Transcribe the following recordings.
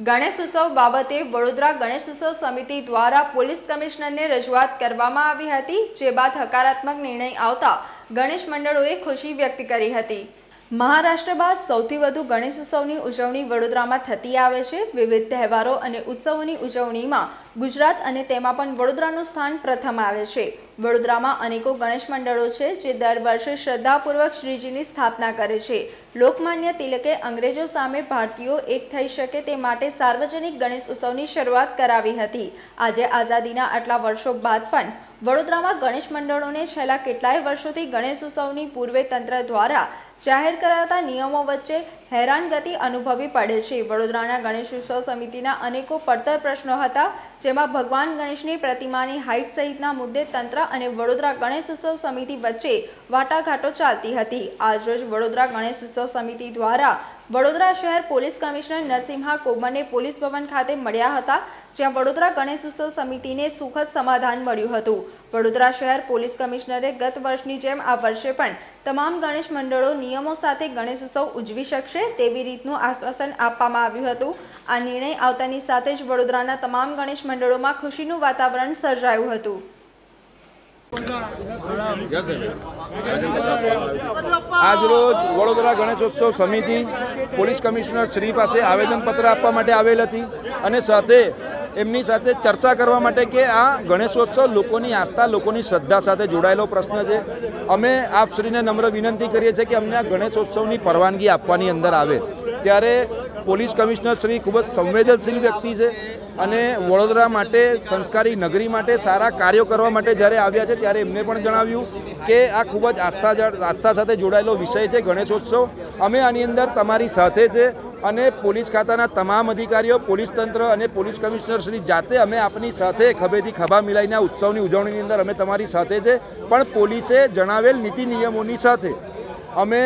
ગણેશ ઉત્સવ બાબતે વડોદરા ગણેશ ઉત્સવ સમિતિ દ્વારા પોલીસ કમિશનરને રજૂઆત કરવામાં આવી હતી, જે બાદ હકારાત્મક નિર્ણય આવતા ગણેશ મંડળોએ ખુશી વ્યક્ત કરી હતી. મહારાષ્ટ્ર બાદ સૌથી વધુ ગણેશ ઉત્સવની ઉજવણી વડોદરામાં થતી આવે છે. વિવિધ તહેવારો અને ઉત્સવોની ઉજવણીમાં ગુજરાત અને તેમાં પણ વડોદરાનું સ્થાન પ્રથમ આવે છે. વડોદરામાં અનેકો ગણેશ મંડળો છે જે દર વર્ષે શ્રદ્ધાપૂર્વક શ્રીજીની સ્થાપના કરે છે. લોકમાન્ય તિલકે અંગ્રેજો સામે ભારતીયો એક થઈ શકે તે માટે સાર્વજનિક ગણેશ ઉત્સવની શરૂઆત કરાવી હતી. આજે આઝાદીના આટલા વર્ષો બાદ પણ વડોદરામાં ગણેશ મંડળોને છેલ્લા કેટલાય વર્ષોથી ગણેશ ઉત્સવની પૂર્વે તંત્ર દ્વારા જાહેર કરાતા નિયમો વચ્ચે હેરાનગતિ અનુભવી પડે છે. વડોદરાના ગણેશ ઉત્સવ સમિતિના અનેકો પડતર પ્રશ્નો હતા, જેમાં ભગવાન ગણેશની પ્રતિમાની હાઇટ સહિતના મુદ્દે તંત્ર અને વડોદરા ગણેશ ઉત્સવ સમિતિ વચ્ચે વાટાઘાટો ચાલતી હતી. આજરોજ વડોદરા ગણેશ ઉત્સવ સમિતિ દ્વારા વડોદરા શહેર પોલીસ કમિશનર નરસિંહા કોમરને પોલીસ ભવન ખાતે મળ્યા હતા, જ્યાં વડોદરા ગણેશ ઉત્સવ સમિતિને સુખદ સમાધાન મળ્યું હતું. વડોદરા શહેર પોલીસ કમિશનરે ગત વર્ષની જેમ આ વર્ષે પણ તમામ ગણેશ મંડળો નિયમો સાથે ગણેશ ઉત્સવ ઉજવી શકશે તેવી રીતનું આશ્વાસન આપવામાં આવ્યું હતું. આ નિર્ણય આવતાની સાથે જ વડોદરાના તમામ ગણેશ મંડળોમાં ખુશીનું વાતાવરણ સર્જાયું હતું. આજરોજ વડોદરા ગણેશોત્સવ સમિતિ પોલીસ કમિશનર શ્રી પાસે આવેદનપત્ર આપવા માટે આવેલ હતી અને સાથે એમની સાથે ચર્ચા કરવા માટે કે આ ગણેશોત્સવ લોકોની આસ્થા, લોકોની શ્રદ્ધા સાથે જોડાયેલો પ્રશ્ન છે. અમે આપશ્રીને નમ્ર વિનંતી કરીએ છીએ કે અમને આ ગણેશોત્સવની પરવાનગી આપવાની અંદર આવે. ત્યારે પોલીસ કમિશનર શ્રી ખૂબ જ સંવેદનશીલ વ્યક્તિ છે. અને વડોદરા માટે, સંસ્કારી નગરી માટે સારા કાર્યો કરવા માટે જ્યારે આવ્યા છે, ત્યારે એમને પણ જણાવ્યું કે આ ખૂબ જ આસ્થા આસ્થા સાથે જોડાયેલો વિષય છે ગણેશોત્સવ. અમે આની અંદર તમારી સાથે છે અને પોલીસ ખાતાના તમામ અધિકારીઓ, પોલીસ તંત્ર અને પોલીસ કમિશનર શ્રી જાતે અમે આપની સાથે ખભેથી ખભા મિલાઈને આ ઉત્સવની ઉજવણીની અંદર અમે તમારી સાથે છે. પણ પોલીસે જણાવેલ નીતિ નિયમોની સાથે અમે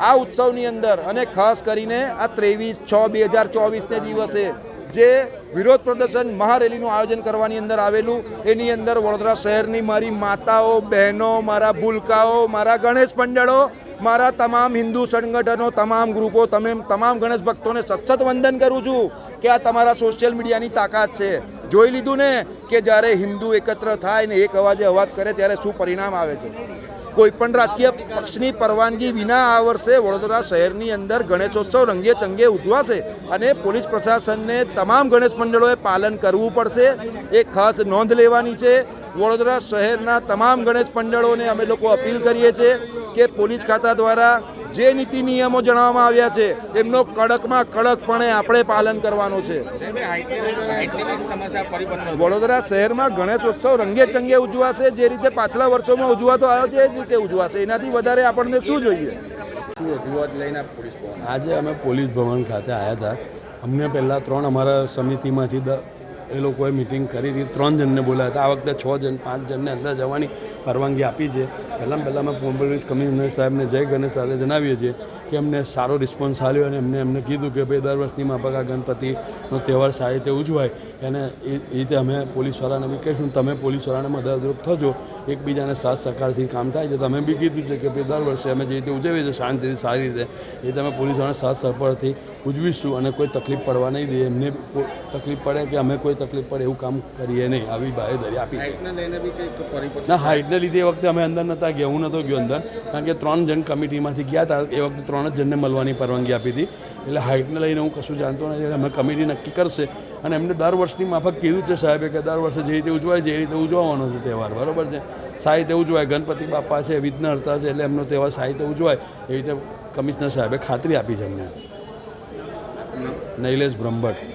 આ ઉત્સવની અંદર અને ખાસ કરીને આ ત્રેવીસ છ બે હજાર ચોવીસને દિવસે જે વિરોધ પ્રદર્શન મહારેલીનું આયોજન કરવાની અંદર આવેલું, એની અંદર વડોદરા શહેરની મારી માતાઓ, બહેનો, મારા ભૂલકાઓ, મારા ગણેશ પંડળો, મારા તમામ હિન્દુ સંગઠનો, તમામ ગ્રુપો, તમે તમામ ગણેશ ભક્તોને સતત વંદન કરું છું કે આ તમારા સોશિયલ મીડિયાની તાકાત છે. જોઈ લીધું ને કે જ્યારે હિન્દુ એકત્ર થાય ને એક અવાજે અવાજ કરે ત્યારે શું પરિણામ આવે છે? કોઈ પણ રાજકીય પક્ષની પરવાનગી વિના આ વર્ષે વડોદરા શહેરની અંદર ગણેશોત્સવ રંગે ચંગે ઉજવાશે અને પોલીસ પ્રશાસનને તમામ ગણેશ મંડળોએ પાલન કરવું પડશે. એ ખાસ નોંધ લેવાની છે વડોદરા શહેરના તમામ ગણેશ મંડળોને અમે લોકો અપીલ કરીએ છીએ કે પોલીસ ખાતા દ્વારા જે નીતિ નિયમો જણાવવામાં આવ્યા છે એમનો કડકમાં કડકપણે આપણે પાલન કરવાનું છે. વડોદરા શહેરમાં ગણેશોત્સવ રંગે ચંગે ઉજવાશે જે રીતે પાછલા વર્ષોમાં ઉજવાતો આવ્યો છે એ જ રીતે ઉજવાશે. એનાથી વધારે આપણને શું જોઈએ? આજે અમે પોલીસ ભવન ખાતે આવ્યા હતા. અમને પહેલાં ત્રણ અમારા સમિતિમાંથી એ લોકોએ મિટિંગ કરી હતી. ત્રણ જણને બોલાયા હતા. આ વખતે છ જણ, પાંચ જણને અંદર જવાની પરવાનગી આપી છે. પહેલાં પહેલાં અમે પોલીસ કમિશનર સાહેબને જય ગણેશ સાથે જણાવીએ છીએ કે અમને સારો રિસ્પોન્સ આવ્યો અને એમને એમને કીધું કે ભાઈ, દર વર્ષની માફક આ ગણપતિનો તહેવાર સારી રીતે ઉજવાય. એને એ રીતે અમે પોલીસવાળાને બી કહીશું. તમે પોલીસવાળાને મદદરૂપ થજો. એકબીજાને સાથ સહકારથી કામ થાય છે. તમે બી કીધું છે કે ભાઈ દર વર્ષે અમે જે રીતે ઉજવીએ છીએ શાંતિથી સારી રીતે એ તમે અમે સાથ સહકારથી ઉજવીશું અને કોઈ તકલીફ પડવા નહીં દઈએ. એમને તકલીફ પડે કે અમે કોઈ તકલીફ પડે એવું કામ કરીએ નહીં. આવી બાહેધરી આપી ના હાઇટને લીધે એ વખતે અમે અંદર નહોતા ગયા. હું નહોતો ગયો અંદર. કારણ કે ત્રણ જણ કમિટીમાંથી ગયા હતા. એ વખતે ત્રણ જ જણને મળવાની પરવાનગી આપી હતી. એટલે હાઇટને લઈને હું કશું જાણતો નથી. અમે કમિટી નક્કી કરશે અને એમને દર વર્ષની માફક કીધું છે સાહેબે કે દર વર્ષે જે રીતે ઉજવાય છે એ રીતે ઉજવવાનો છે તહેવાર બરાબર છે? સાહિત્ય ઉજવાય ગણપતિ બાપા છે વિઘ્નહર્તા છે એટલે એમનો તહેવાર સાહિત્ય ઉજવાય એ રીતે કમિશનર સાહેબે ખાતરી આપી છે અમને. નૈલેશ બ્રહ્મભટ્ટ.